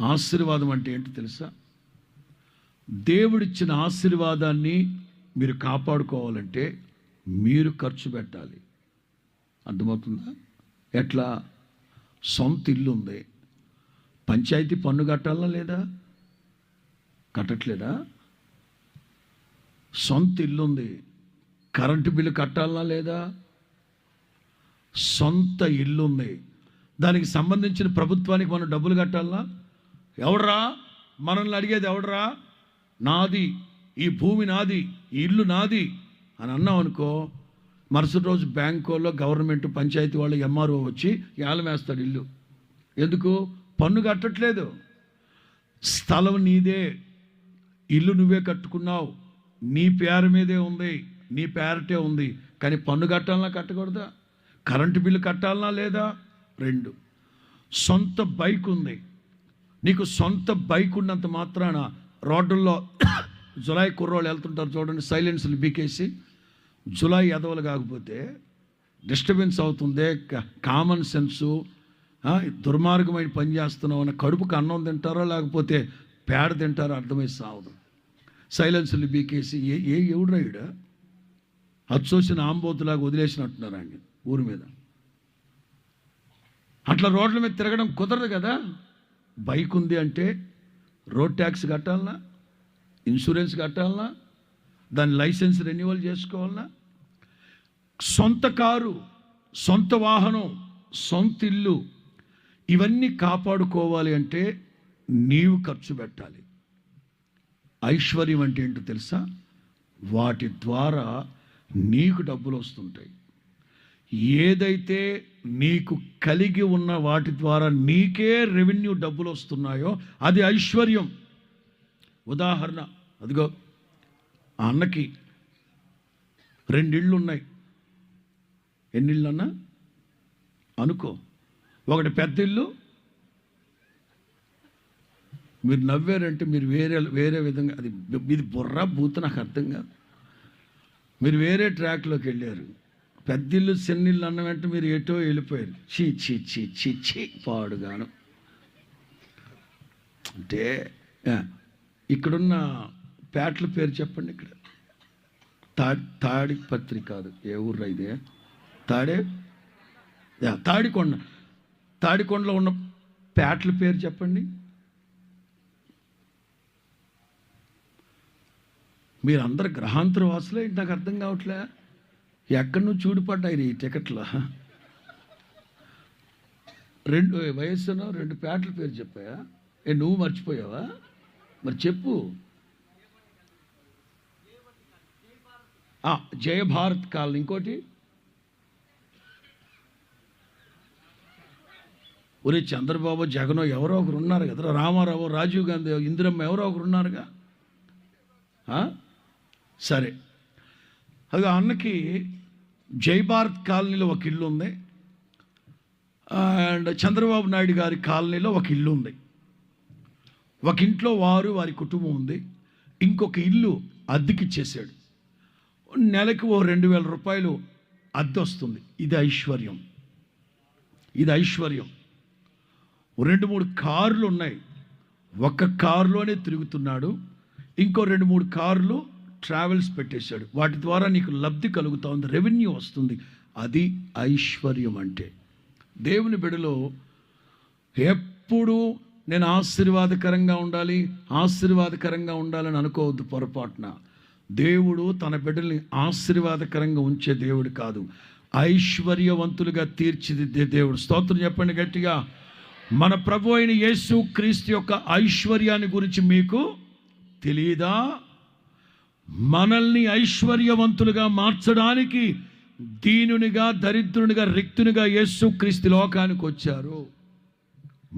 ఆశీర్వాదం అంటే ఏంటో తెలుసా? దేవుడిచ్చిన ఆశీర్వాదాన్ని మీరు కాపాడుకోవాలంటే మీరు ఖర్చు పెట్టాలి. అర్థమవుతుందా? ఎట్లా? సొంత ఇల్లు ఉంది. పంచాయతీ పన్ను కట్టాలా లేదా? కట్టట్లేదా? సొంత ఇల్లు ఉంది. కరెంటు బిల్లు కట్టాలా లేదా? సొంత ఇల్లు ఉంది. దానికి సంబంధించిన ప్రభుత్వానికి మనం డబ్బులు కట్టాలా? ఎవడ్రా? మనల్ని అడిగేది ఎవడ్రా? నాది ఈ భూమి నాది ఈ ఇల్లు నాది అని అన్నాం అనుకో మరుసటి రోజు బ్యాంకులో గవర్నమెంట్ పంచాయతీ వాళ్ళు ఎంఆర్ఓ వచ్చి ఏలం వేస్తాడు ఇల్లు. ఎందుకు? పన్ను కట్టట్లేదు. స్థలం నీదే. ఇల్లు నువ్వే కట్టుకున్నావు. నీ పేరు మీదే ఉంది. నీ పేరటే ఉంది. కానీ పన్ను కట్టాలన్నా కట్టకూడదా? కరెంటు బిల్లు కట్టాలన్నా లేదా? రెండు. సొంత బైక్ ఉంది. నీకు సొంత బైక్ ఉన్నంత మాత్రాన రోడ్డుల్లో జులై కుర్రోళ్ళు వెళ్తుంటారు చూడండి సైలెన్స్లు బీకేసి. జులై ఎదవలు కాకపోతే డిస్టర్బెన్స్ అవుతుంది కామన్ సెన్సు దుర్మార్గమైన పని చేస్తున్నావు అని కడుపుకు అన్నం తింటారో లేకపోతే పేడ తింటారో అర్థమై సావదు. సైలెన్స్లు బీకేసి ఏ ఏ ఎవడ్రాయుడు అచ్చోసిన ఆంబోతులాగా వదిలేసినట్టున్నారు ఆయన ఊరి మీద. అట్లా రోడ్ల మీద తిరగడం కుదరదు కదా? బైక్ ఉంది అంటే రోడ్ ట్యాక్స్ కట్టాలనా? ఇన్సూరెన్స్ కట్టాలనా? దాని లైసెన్స్ రెన్యువల్ చేసుకోవాలనా? సొంత కారు సొంత వాహనం సొంత ఇల్లు ఇవన్నీ కాపాడుకోవాలి అంటే నీవు ఖర్చు పెట్టాలి. ఐశ్వర్యం అంటే ఏంటో తెలుసా? వాటి ద్వారా నీకు డబ్బులు వస్తుంటాయి. ఏదైతే నీకు కలిగి ఉన్న వాటి ద్వారా నీకే రెవెన్యూ డబ్బులు వస్తున్నాయో అది ఐశ్వర్యం. ఉదాహరణ అదిగో ఆ అన్నకి రెండిళ్ళు ఉన్నాయి ఎన్నిళ్ళు అన్నా అనుకో ఒకటి పెద్ద ఇల్లు మీరు నవ్వారంటే మీరు వేరే వేరే విధంగా అది ఇది బుర్ర బూత్ నాకు అర్థం కాదు. మీరు వేరే ట్రాక్లోకి వెళ్ళారు. పెద్దిల్లు చిన్నిల్లు అన్న వెంట మీరు ఎటో వెళ్ళిపోయారు. చీ చీ చీ చీ చీ పాడుగాను. అంటే ఇక్కడున్న పేటల పేరు చెప్పండి ఇక్కడ. తాడి తాడి పత్రిక కాదు ఏ ఊర్రా ఇదే? తాడే? తాడికొండ. తాడికొండలో ఉన్న పేటల పేరు చెప్పండి. మీరందరు గ్రహాంతర వాసులే నాకు అర్థం కావట్లే. ఎక్కడి నుంచి చూడిపడ్డాయి ఈ టికెట్లు? రెండు వయస్సును రెండు పేటల పేరు చెప్పాయా? ఏ నువ్వు మర్చిపోయావా? మరి చెప్పు. జయభారత్ కాలనీ ఇంకోటి. ఒరే చంద్రబాబు జగనో ఎవరో ఒకరు ఉన్నారు కదా రామారావు రాజీవ్ గాంధీ ఇందిరమ్మ ఎవరో ఒకరు ఉన్నారుగా? సరే. అది అన్నకి జై భారత్ కాలనీలో ఒక ఇల్లు ఉంది. అండ్ చంద్రబాబు నాయుడు గారి కాలనీలో ఒక ఇల్లు ఉంది. ఒక ఇంట్లో వారు వారి కుటుంబం ఉంది. ఇంకొక ఇల్లు అద్దెకిచ్చేసాడు నెలకు ఓ రెండు వేల రూపాయలు అద్దె వస్తుంది. ఇది ఐశ్వర్యం. ఇది ఐశ్వర్యం. రెండు మూడు కార్లు ఉన్నాయి. ఒక్క కారులోనే తిరుగుతున్నాడు. ఇంకో రెండు మూడు కార్లు ట్రావెల్స్ పెట్టేశాడు. వాటి ద్వారా నీకు లబ్ధి కలుగుతూ ఉంది రెవెన్యూ వస్తుంది. అది ఐశ్వర్యం అంటే. దేవుని బిడలో ఎప్పుడూ నేను ఆశీర్వాదకరంగా ఉండాలి ఆశీర్వాదకరంగా ఉండాలని అనుకోవద్దు పొరపాటున. దేవుడు తన బిడ్డల్ని ఆశీర్వాదకరంగా ఉంచే దేవుడు కాదు. ఐశ్వర్యవంతులుగా తీర్చిదిద్దే దేవుడు. స్తోత్రం చెప్పండి గట్టిగా. మన ప్రభు అయిన యేసు క్రీస్తు యొక్క ఐశ్వర్యాన్ని గురించి మీకు తెలియదా మనల్ని ఐశ్వర్యవంతులుగా మార్చడానికి దీనునిగా దరిద్రునిగా రిక్తునిగా యేసు క్రీస్తు లోకానికి వచ్చారు.